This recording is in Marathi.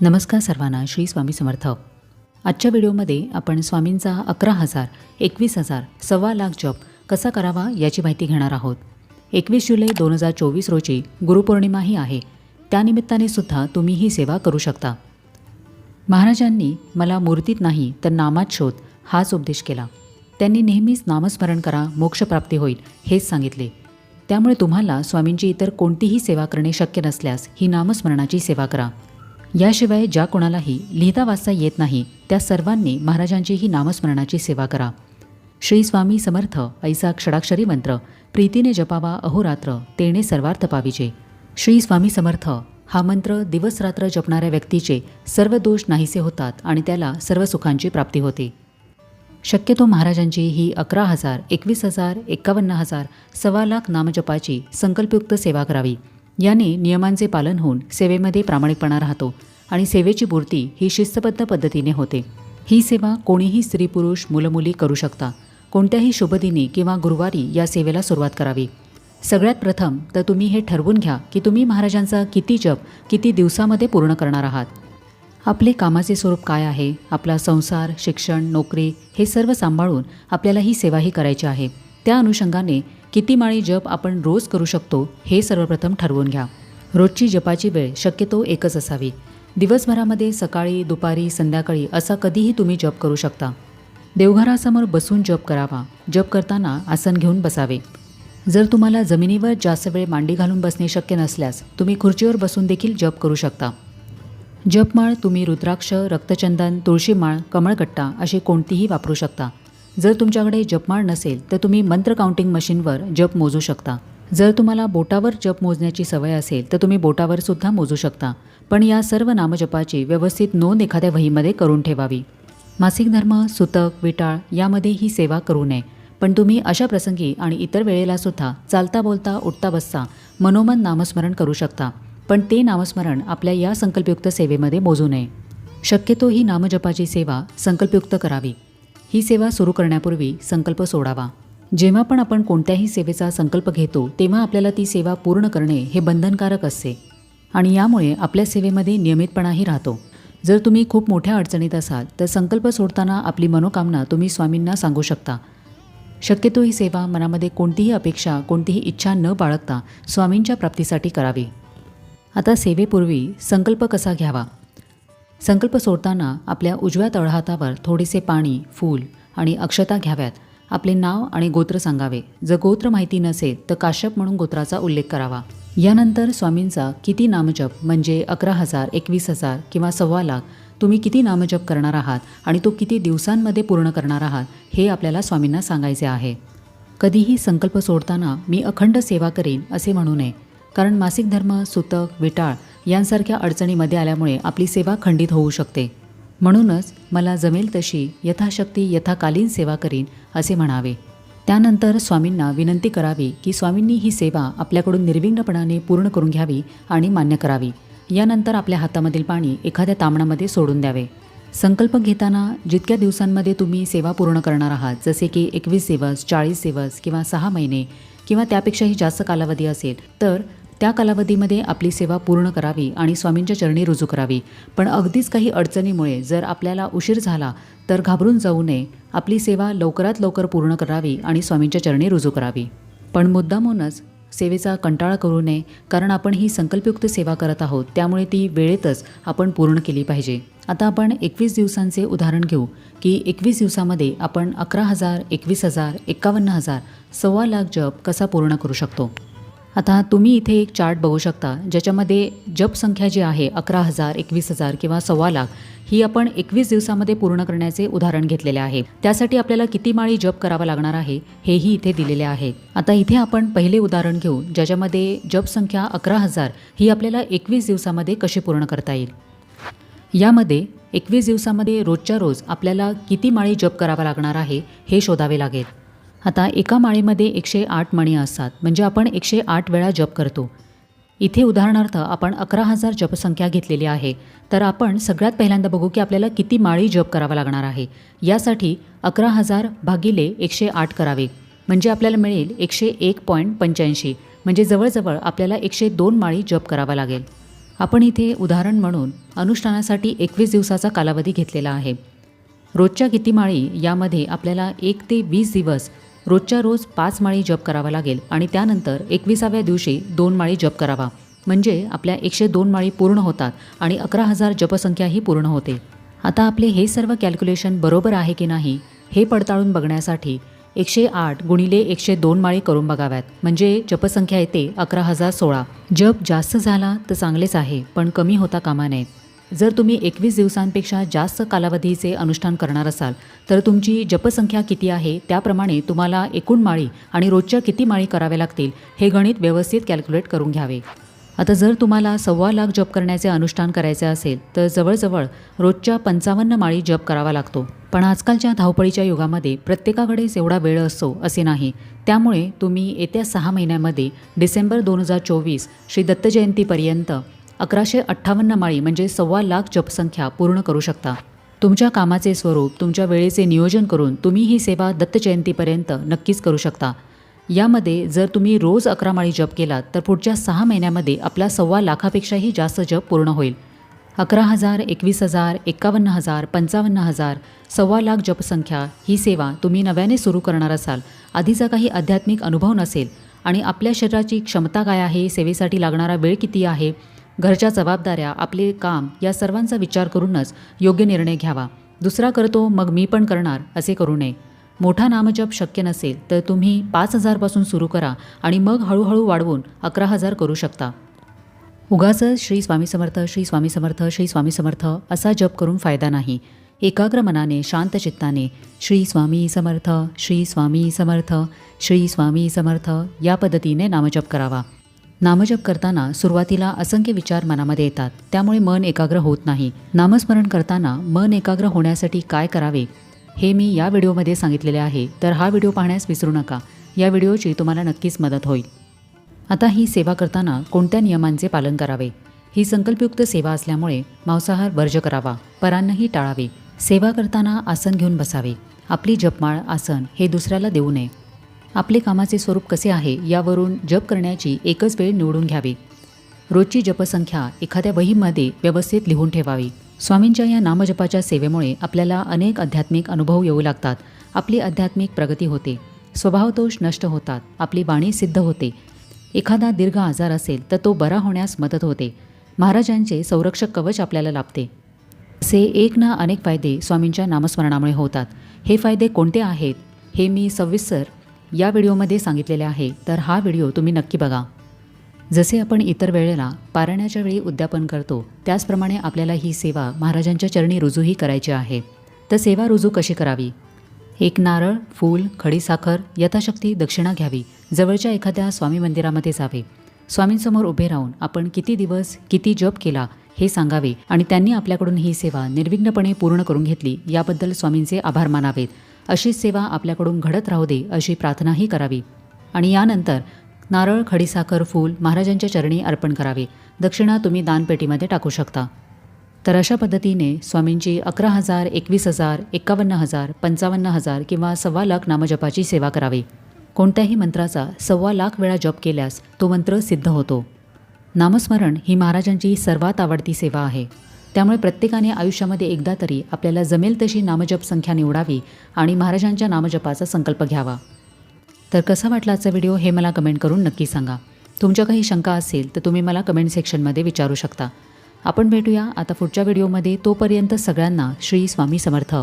नमस्कार सर्वांना श्री स्वामी समर्थ. आजच्या व्हिडिओमध्ये आपण स्वामींचा अकरा हजार एकवीस हजार सव्वा लाख जप कसा करावा याची माहिती घेणार आहोत. एकवीस जुलै दोन हजार चोवीस रोजी गुरुपौर्णिमाही आहे. त्यानिमित्ताने सुद्धा तुम्ही ही सेवा करू शकता. महाराजांनी मला मूर्तीत नाही तर नामात शोध हाच उपदेश केला. त्यांनी नेहमीच नामस्मरण करा मोक्षप्राप्ती होईल हेच सांगितले. त्यामुळे तुम्हाला स्वामींची इतर कोणतीही सेवा करणे शक्य नसल्यास ही नामस्मरणाची सेवा करा. याशिवाय ज्या कोणालाही लिहिता वाचता येत नाही त्या सर्वांनी महाराजांची ही नामस्मरणाची सेवा करा. श्री स्वामी समर्थ ऐसा क्षडाक्षरी मंत्र प्रीतीने जपावा अहोरात्र तेने सर्वार्थ पाविजे. श्री स्वामी समर्थ हा मंत्र दिवसरात्र जपणाऱ्या व्यक्तीचे सर्व दोष नाहीसे होतात आणि त्याला सर्व सुखांची प्राप्ती होते. शक्यतो महाराजांची ही अकरा हजार एकवीस हजार एकावन्न हजार सव्वा लाख नामजपाची संकल्पयुक्त सेवा करावी. याने नियमांचे पालन होऊन सेवेमध्ये प्रामाणिकपणा राहतो आणि सेवेची पूर्ती ही शिस्तबद्ध पद्धतीने होते. ही सेवा कोणीही स्त्री पुरुष मुलमुली करू शकता. कोणत्याही शुभदिनी किंवा गुरुवारी या सेवेला सुरुवात करावी. सगळ्यात प्रथम तर तुम्ही हे ठरवून घ्या की तुम्ही महाराजांचा किती जप किती दिवसामध्ये पूर्ण करणार आहात. आपले कामाचे स्वरूप काय आहे? आपला संसार शिक्षण नोकरी हे सर्व सांभाळून आपल्याला ही सेवाही करायची आहे. त्या अनुषंगाने किती माळी जप आपण रोज करू शकतो हे सर्वप्रथम ठरवून घ्या. रोजची जपाची वेळ शक्यतो एकच असावी. दिवसभरामध्ये सकाळी दुपारी संध्याकाळी असा कधीही तुम्ही जप करू शकता. देवघरासमोर बसून जप करावा. जप करताना आसन घेऊन बसावे. जर तुम्हाला जमिनीवर जास्त वेळ मांडी घालून बसणे शक्य नसल्यास तुम्ही खुर्चीवर बसून देखील जप करू शकता. जपमाळ तुम्ही रुद्राक्ष रक्तचंदन तुळशीमाळ कमळकट्टा अशी कोणतीही वापरू शकता. जर तुमच्याकडे जपमाळ नसेल तर तुम्ही मंत्र काउंटिंग मशीनवर जप मोजू शकता. जर तुम्हाला बोटावर जप मोजण्याची सवय असेल तर तुम्ही बोटावर सुद्धा मोजू शकता. पण या सर्व नामजपाची व्यवस्थित नोंद एखाद्या वहीमध्ये करून ठेवावी. मासिक धर्म सुतक विटाळ यामध्ये ही सेवा करू नये. पण तुम्ही अशा प्रसंगी आणि इतर वेळेला सुद्धा चालता बोलता उठता बसता मनोमन नामस्मरण करू शकता. पण ते नामस्मरण आपल्या या संकल्पयुक्त सेवेमध्ये मोजू नये. शक्यतो ही नामजपाची सेवा संकल्पयुक्त करावी. ही सेवा सुरू करण्यापूर्वी संकल्प सोडावा. जेव्हा पण आपण कोणत्याही सेवेचा संकल्प घेतो तेव्हा आपल्याला ती सेवा पूर्ण करणे हे बंधनकारक असते. आणि यामुळे आपल्या सेवेमध्ये नियमितपणाही राहतो. जर तुम्ही खूप मोठ्या अडचणीत असाल तर संकल्प सोडताना आपली मनोकामना तुम्ही स्वामींना सांगू शकता. शक्यतो ही सेवा मनामध्ये कोणतीही अपेक्षा कोणतीही इच्छा न बाळगता स्वामींच्या प्राप्तीसाठी करावी. आता सेवेपूर्वी संकल्प कसा घ्यावा? संकल्प सोडताना आपल्या उजव्या तळहातावर थोडेसे पाणी फूल आणि अक्षता घ्याव्यात. आपले नाव आणि गोत्र सांगावे. जर गोत्र माहिती नसेल तर काश्यप म्हणून गोत्राचा उल्लेख करावा. यानंतर स्वामींचा किती नामजप म्हणजे अकरा हजार एकवीस हजार किंवा सव्वा लाख तुम्ही किती नामजप करणार आहात आणि तो किती दिवसांमध्ये पूर्ण करणार आहात हे आपल्याला स्वामींना सांगायचे आहे. कधीही संकल्प सोडताना मी अखंड सेवा करीन असे म्हणू नये. कारण मासिक धर्म सुतक विटाळ यांसारख्या अडचणीमध्ये आल्यामुळे आपली सेवा खंडित होऊ शकते. म्हणूनच मला जमेल तशी यथाशक्ती यथाकालीन सेवा करीन असे म्हणावे. त्यानंतर स्वामींना विनंती करावी की स्वामींनी ही सेवा आपल्याकडून निर्विघ्नपणाने पूर्ण करून घ्यावी आणि मान्य करावी. यानंतर आपल्या हातामधील पाणी एखाद्या तामणामध्ये सोडून द्यावे. संकल्प घेताना जितक्या दिवसांमध्ये तुम्ही सेवा पूर्ण करणार आहात जसे की एकवीस दिवस चाळीस दिवस किंवा सहा महिने किंवा त्यापेक्षाही जास्त कालावधी असेल तर त्या कालावधीमध्ये आपली सेवा पूर्ण करावी आणि स्वामींच्या चरणी रुजू करावी. पण अगदीच काही अडचणीमुळे जर आपल्याला उशीर झाला तर घाबरून जाऊ नये. आपली सेवा लवकरात लवकर पूर्ण करावी आणि स्वामींच्या चरणी रुजू करावी. पण मुद्दामूनच सेवेचा कंटाळा करू नये कारण आपण ही संकल्पयुक्त सेवा करत आहोत. त्यामुळे ती वेळेतच आपण पूर्ण केली पाहिजे. आता आपण एकवीस दिवसांचे उदाहरण घेऊ की एकवीस दिवसामध्ये आपण अकरा हजार एकवीस हजार एकावन्न हजार सव्वा लाख जप कसा पूर्ण करू शकतो? आता तुम्ही इथे एक चार्ट बघू शकता ज्याच्यामध्ये जप संख्या जी आहे अकरा हजार एकवीस हजार किंवा सव्वा लाख ही आपण एकवीस दिवसामध्ये पूर्ण करण्याचे उदाहरण घेतलेले आहे. त्यासाठी आपल्याला किती माळी जप करावा लागणार आहे हेही इथे दिलेले आहे. आता इथे आपण पहिले उदाहरण घेऊ ज्याच्यामध्ये जप संख्या अकरा हजार ही आपल्याला एकवीस दिवसामध्ये कशी पूर्ण करता येईल? यामध्ये एकवीस दिवसामध्ये रोजच्या रोज आपल्याला किती माळी जप करावा लागणार आहे हे शोधावे लागेल. आता एका माळीमध्ये एकशे आठ मणी असतात. म्हणजे आपण एकशे आठ वेळा जप करतो. इथे उदाहरणार्थ आपण अकरा हजार जपसंख्या घेतलेली आहे. तर आपण सगळ्यात पहिल्यांदा बघू की आपल्याला किती माळी जप करावा लागणार आहे. यासाठी अकरा हजार भागिले एकशे आठ करावे. म्हणजे आपल्याला मिळेल एकशे एक पॉईंट पंच्याऐंशी. म्हणजे जवळजवळ आपल्याला एकशे दोन माळी जप करावा लागेल. आपण इथे उदाहरण म्हणून अनुष्ठानासाठी एकवीस दिवसाचा कालावधी घेतलेला आहे. रोजच्या किती माळी? यामध्ये आपल्याला एक ते वीस दिवस रोजच्या रोज पाच माळी जप करावा लागेल आणि त्यानंतर एकविसाव्या दिवशी दोन माळी जप करावा. म्हणजे आपल्या एकशे दोन माळी पूर्ण होतात आणि अकरा हजार जपसंख्याही पूर्ण होते. आता आपले हे सर्व कॅल्क्युलेशन बरोबर आहे की नाही हे पडताळून बघण्यासाठी एकशे आठ गुणिले एकशे दोन माळी करून बघाव्यात. म्हणजे जपसंख्या येते अकरा हजार सोळा. जप जास्त झाला तर चांगलेच आहे पण कमी होता कामा नये. जर तुम्ही एकवीस दिवसांपेक्षा जास्त कालावधीचे अनुष्ठान करणार असाल तर तुमची जपसंख्या किती आहे त्याप्रमाणे तुम्हाला एकूण माळी आणि रोजच्या किती माळी कराव्या लागतील हे गणित व्यवस्थित कॅल्क्युलेट करून घ्यावे. आता जर तुम्हाला सव्वा लाख जप करण्याचे अनुष्ठान करायचे असेल तर जवळजवळ रोजच्या पंचावन्न माळी जप करावा लागतो. पण आजकालच्या धावपळीच्या युगामध्ये प्रत्येकाकडेच एवढा वेळ असतो असे नाही. त्यामुळे तुम्ही येत्या सहा महिन्यामध्ये डिसेंबर दोन हजार चोवीस श्री दत्तजयंतीपर्यंत अकराशे अठ्ठावन्न माळी म्हणजे सव्वा लाख जपसंख्या पूर्ण करू शकता. तुमच्या कामाचे स्वरूप तुमच्या वेळेचे नियोजन करून तुम्ही ही सेवा दत्त जयंतीपर्यंत नक्कीच करू शकता. यामध्ये जर तुम्ही रोज अकरा माळी जप केलात तर पुढच्या सहा महिन्यामध्ये आपला सव्वा लाखापेक्षाही जास्त जप पूर्ण होईल. अकरा हजार एकवीस हजार एकावन्न हजार पंचावन्न हजार सव्वा लाख जपसंख्या ही सेवा तुम्ही नव्याने सुरू करणार असाल. आधीचा काही आध्यात्मिक अनुभव नसेल आणि आपल्या शरीराची क्षमता काय आहे सेवेसाठी लागणारा वेळ किती आहे घरच्या जबाबदाऱ्या आपले काम या सर्वांचा विचार करूनच योग्य निर्णय घ्यावा. दुसरा करतो मग मी पण करणार असे करू नये. मोठा नामजप शक्य नसेल तर तुम्ही पाच हजारपासून सुरू करा आणि मग हळूहळू वाढवून अकरा हजार करू शकता. उगाच श्री स्वामी समर्थ श्री स्वामी समर्थ श्री स्वामी समर्थ असा जप करून फायदा नाही. एकाग्र मनाने शांत चित्ताने श्री स्वामी समर्थ श्री स्वामी समर्थ श्री स्वामी समर्थ या पद्धतीने नामजप करावा. नामजप करताना सुरुवातीला असंख्य विचार मनामध्ये येतात. त्यामुळे मन एकाग्र होत नाही. नामस्मरण करताना मन एकाग्र होण्यासाठी काय करावे हे मी या व्हिडिओमध्ये सांगितलेले आहे. तर हा व्हिडिओ पाहण्यास विसरू नका. या व्हिडिओची तुम्हाला नक्कीच मदत होईल. आता ही सेवा करताना कोणत्या नियमांचे पालन करावे? ही संकल्पयुक्त सेवा असल्यामुळे मांसाहार वर्ज करावा परांनही टाळावे. सेवा करताना आसन घेऊन बसावे. आपली जपमाळ आसन हे दुसऱ्याला देऊ नये. आपले कामाचे स्वरूप कसे आहे यावरून जप करण्याची एकच वेळ निवडून घ्यावी. रोजची जपसंख्या एखाद्या वहीमध्ये व्यवस्थित लिहून ठेवावी. स्वामींच्या या नामजपाच्या सेवेमुळे आपल्याला अनेक आध्यात्मिक अनुभव येऊ लागतात. आपली आध्यात्मिक प्रगती होते. स्वभावदोष नष्ट होतात. आपली वाणी सिद्ध होते. एखादा दीर्घ आजार असेल तर तो बरा होण्यास मदत होते. महाराजांचे संरक्षक कवच आपल्याला लाभते. असे एक ना अनेक फायदे स्वामींच्या नामस्मरणामुळे होतात. हे फायदे कोणते आहेत? हे मी सविस्तर या व्हिडिओमध्ये सांगितलेले आहे तर हा व्हिडिओ तुम्ही नक्की बघा. जसे आपण इतर वेळेला पारायणाच्या वेळी उद्यापन करतो त्याचप्रमाणे आपल्याला ही सेवा महाराजांच्या चरणी रुजूही करायची आहे. तर सेवा रुजू कशी करावी? एक नारळ फूल खडीसाखर यथाशक्ती दक्षिणा घ्यावी जवळच्या एखाद्या स्वामी मंदिरामध्ये जावे. स्वामींसमोर उभे राहून आपण किती दिवस किती जप केला हे सांगावे आणि त्यांनी आपल्याकडून ही सेवा निर्विघ्नपणे पूर्ण करून घेतली याबद्दल स्वामींचे आभार मानावेत. अशीच सेवा आपल्याकडून घडत राहू दे अशी प्रार्थनाही करावी. आणि यानंतर नारळ खडीसाखर फूल महाराजांच्या चरणी अर्पण करावे. दक्षिणा तुम्ही दानपेटीमध्ये टाकू शकता. तर अशा पद्धतीने स्वामींची अकरा हजार एकवीस हजार एकावन्न हजार पंचावन्न हजार किंवा सव्वा लाख नामजपाची सेवा करावी. कोणत्याही मंत्राचा सव्वा लाख वेळा जप केल्यास तो मंत्र सिद्ध होतो. नामस्मरण ही महाराजांची सर्वात आवडती सेवा आहे. त्यामुळे प्रत्येकाने आयुष्यामध्ये एकदा तरी आपल्याला जमेल तशी नामजप संख्या निवडावी आणि महाराजांच्या नामजपाचा संकल्प घ्यावा. तर कसा वाटला आजचा व्हिडिओ हे मला कमेंट करून नक्की सांगा. तुमच्या काही शंका असेल तर तुम्ही मला कमेंट सेक्शनमध्ये विचारू शकता. आपण भेटूया आता पुढच्या व्हिडिओमध्ये. तोपर्यंत सगळ्यांना श्री स्वामी समर्थ.